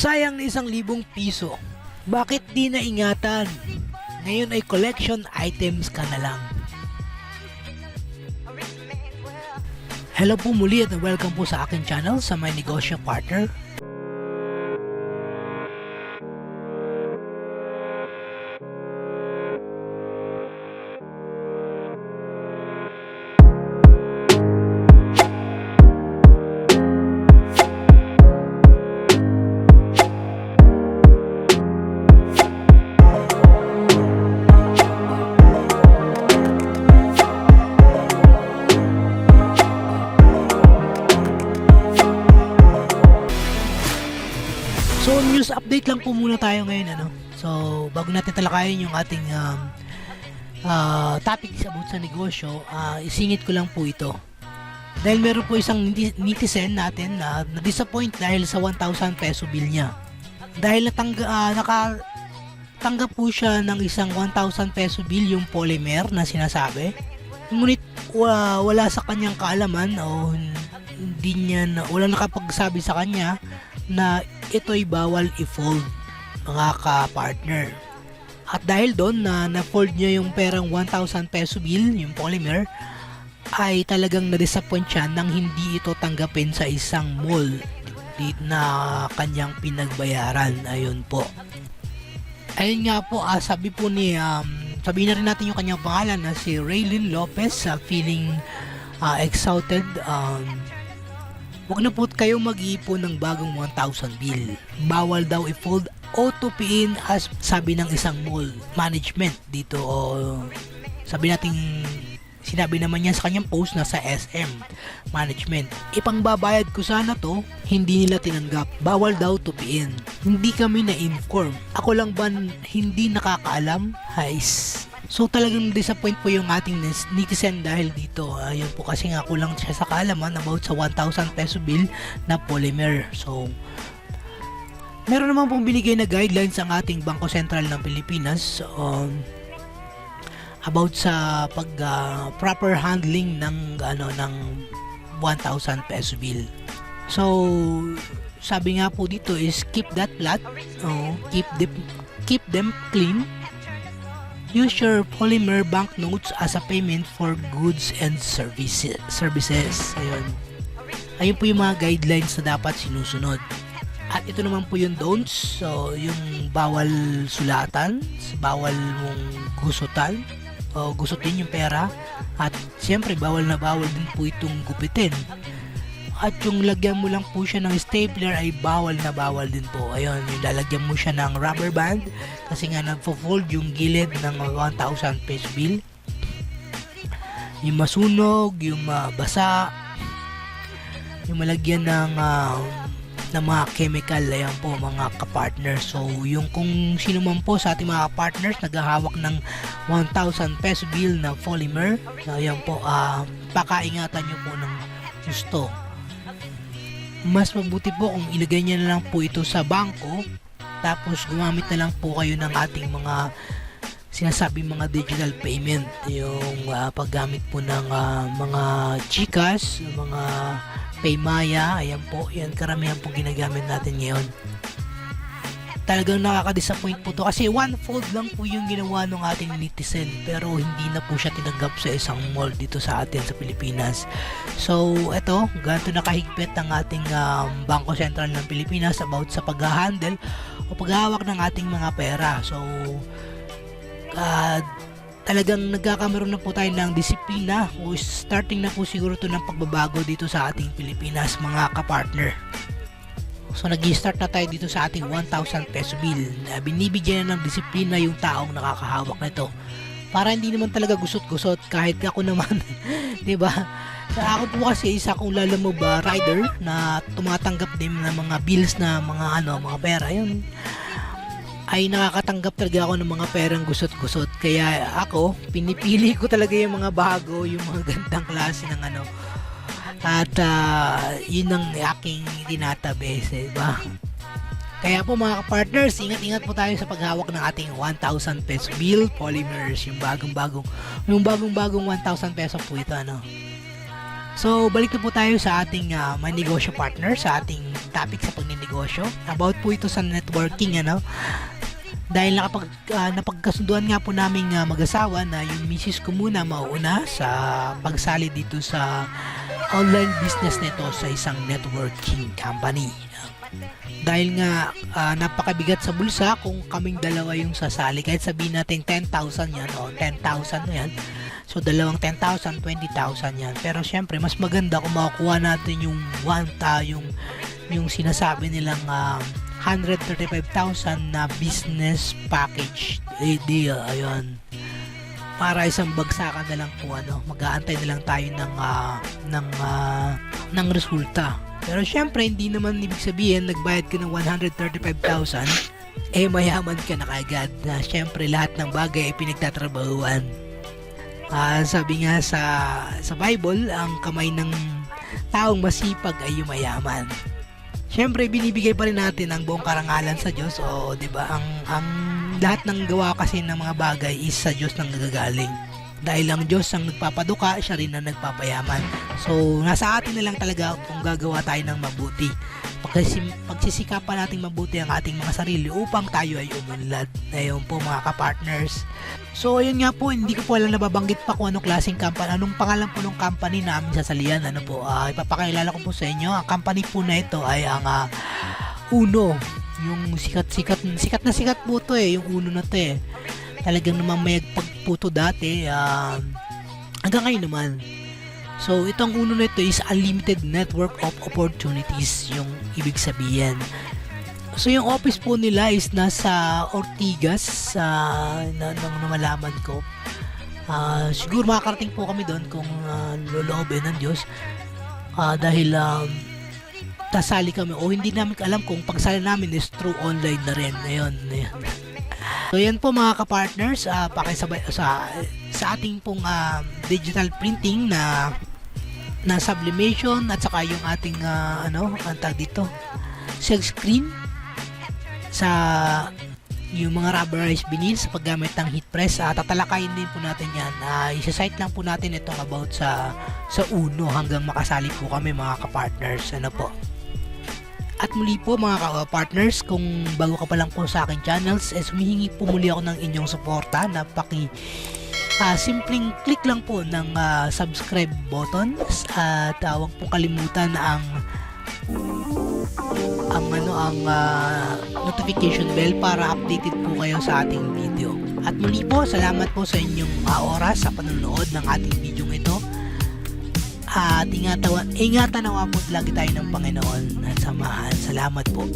Sayang na isang libong piso. Bakit di na ingatan? Ngayon ay collection items ka na lang. Hello po muli at welcome po sa aking channel sa My Negosyo Partner. Update lang po muna tayo ngayon ano. So bago natin talakayin yung ating um, uh, topics about sa negosyo, ah, isingit ko lang po ito. Dahil meron po isang neti- netizen natin na na-disappoint dahil sa 1,000 peso bill niya. Dahil natangga, ah, naka tanggap po siya ng isang 1,000 peso bill yung polymer na sinasabi. Ngunit wa- wala sa kanyang kaalaman o hindi niya na, wala nakapagsabi sa kanya na ito'y bawal i-fold mga ka-partner. At dahil doon na na-fold niya yung perang 1,000 peso bill, yung polymer, ay talagang na-disappoint siya nang hindi ito tanggapin sa isang mall na kanyang pinagbayaran. Ayun po. Ayun nga po, ah, sabi po ni, um, sabihin na rin natin yung kanyang pangalan na si Raylin Lopez, sa feeling ah, exalted, um, Huwag na po kayong mag-iipon ng bagong 1,000 bill. Bawal daw i-fold o tupiin as sabi ng isang mall management dito o sabi nating sinabi naman niya sa kanyang post na sa SM management. Ipangbabayad ko sana to, hindi nila tinanggap. Bawal daw tupiin. Hindi kami na-inform. Ako lang ba hindi nakakaalam? Hais. So talagang disappoint po yung ating netizen dahil dito. Ayun po kasi nga kulang siya sa kaalaman about sa 1,000 peso bill na polymer. So meron naman pong binigay na guidelines ang ating Bangko Sentral ng Pilipinas um, about sa pag ah, proper handling ng ano ng 1,000 peso bill. So sabi nga po dito is keep that flat, oh, keep them keep them clean Use your polymer banknotes as a payment for goods and services. services. Ayun. Ayun po yung mga guidelines na dapat sinusunod. At ito naman po yung don'ts. So, yung bawal sulatan, bawal mong gusutan, o gusutin yung pera. At siyempre, bawal na bawal din po itong gupitin. At yung lagyan mo lang po siya ng stapler ay bawal na bawal din po. Ayun, yung lalagyan mo siya ng rubber band kasi nga nagfo-fold yung gilid ng 1,000 peso bill. Yung masunog, yung mabasa, yung malagyan ng ah, ng mga chemical, ayan po mga kapartners. So, yung kung sino man po sa ating mga partners naghahawak ng 1,000 peso bill na polymer, ayan po, ah, pakaingatan nyo po ng gusto mas mabuti po kung ilagay niya na lang po ito sa bangko tapos gumamit na lang po kayo ng ating mga sinasabi mga digital payment yung ah, paggamit po ng ah, mga Gcash mga Paymaya ayan po yan karamihan po ginagamit natin ngayon talagang nakaka-disappoint po to. Kasi one fold lang po yung ginawa ng ating netizen. Pero hindi na po siya tinanggap sa isang mall dito sa atin sa Pilipinas. So eto ganito nakahigpit ang ating um, Bangko Sentral ng Pilipinas about sa pag-handle o paghahawak ng ating mga pera. So ah, talagang nagkakameron na po tayo ng disiplina o starting na po siguro to ng pagbabago dito sa ating Pilipinas mga kapartner So nag-start na tayo dito sa ating 1,000 peso bill na binibigyan na ng disiplina yung taong nakakahawak nito. Para hindi naman talaga gusot-gusot kahit ako naman, 'di ba? Sa ako po kasi isa kong lalamove ba rider na tumatanggap din ng mga bills na mga ano, mga pera. Yun ay nakakatanggap talaga ako ng mga perang gusot-gusot. Kaya ako, pinipili ko talaga yung mga bago, yung mga gandang klase ng ano, at ah, yun ang aking tinatabi, di ba? Kaya po mga partners, ingat-ingat po tayo sa paghawak ng ating 1,000 peso bill polymers, yung bagong-bagong, yung bagong-bagong 1,000 peso po ito, ano. So, balik na po tayo sa ating uh, may negosyo partner, sa ating topic sa pagninegosyo negosyo. About po ito sa networking, ano. Dahil nakapag, ah, napagkasunduan nga po namin uh, mag-asawa na yung misis ko muna mauuna sa pagsali dito sa online business nito sa isang networking company. Dahil nga ah, napakabigat sa bulsa kung kaming dalawa yung sasali. Kahit sabihin natin 10,000 yan o 10,000 na yan. So dalawang 10,000, 20,000 yan. Pero syempre mas maganda kung makukuha natin yung one ta yung yung sinasabi nilang um, 135,000 na business package eh, deal. Ayun. Para isang bagsakan na lang po ano, mag-aantay na lang tayo ng ah, ng ah, ng resulta. Pero syempre hindi naman ibig sabihin nagbayad ka ng 135,000 eh mayaman ka na kagad na syempre lahat ng bagay ay pinagtatrabahuan. Ah, sabi nga sa sa Bible, ang kamay ng taong masipag ay yumayaman. Siyempre, binibigay pa rin natin ang buong karangalan sa Diyos. O, 'di ba? Ang ang lahat ng gawa kasi ng mga bagay is sa Diyos nang nagagaling. Dahil ang Diyos ang nagpapaduka, siya rin ang nagpapayaman. So, nasa atin na lang talaga kung gagawa tayo ng mabuti. Pagkasim, pagsisikapan nating mabuti ang ating mga sarili upang tayo ay umunlad. Ayun po mga kapartners. So, ayun nga po, hindi ko po alam nababanggit pa kung anong klaseng company, anong pangalan po ng company na aming sasalian. Ano po, ah, ipapakilala ko po sa inyo. Ang company po na ito ay ang ah, Uno. Yung sikat-sikat, sikat na sikat po to eh, yung Uno na to eh. Talagang namamayag pagputo dati. ah, hanggang ngayon naman. So, itong uno na ito is unlimited network of opportunities yung ibig sabihin. So, yung office po nila is nasa Ortigas sa na, nung ko. Ah, siguro makakarating po kami doon kung uh, loloobin ng Diyos. Ah, dahil um, tasali kami o hindi namin alam kung pagsali namin is through online na rin. Ayun, ayun. So yan po mga ka-partners, ah, pakisabay sa sa ating pong ah, digital printing na na sublimation at saka yung ating ah, ano, ang tag dito, silk screen sa yung mga rubberized vinyl sa paggamit ng heat press. Ah, tatalakayin din po natin yan. Ah, isa-site lang po natin itong about sa sa uno hanggang makasali po kami mga ka-partners. Ano po? At muli po mga ka-partners, kung bago ka pa lang po sa aking channels, eh, humihingi po muli ako ng inyong suporta na paki ah, simpleng click lang po ng ah, subscribe button at uh, huwag po kalimutan ang ang ano ang ah, notification bell para updated po kayo sa ating video. At muli po, salamat po sa inyong ah, oras sa panonood ng ating video ito. At ingatan, ingatan nawa po lagi tayo ng Panginoon at samahan. Salamat po.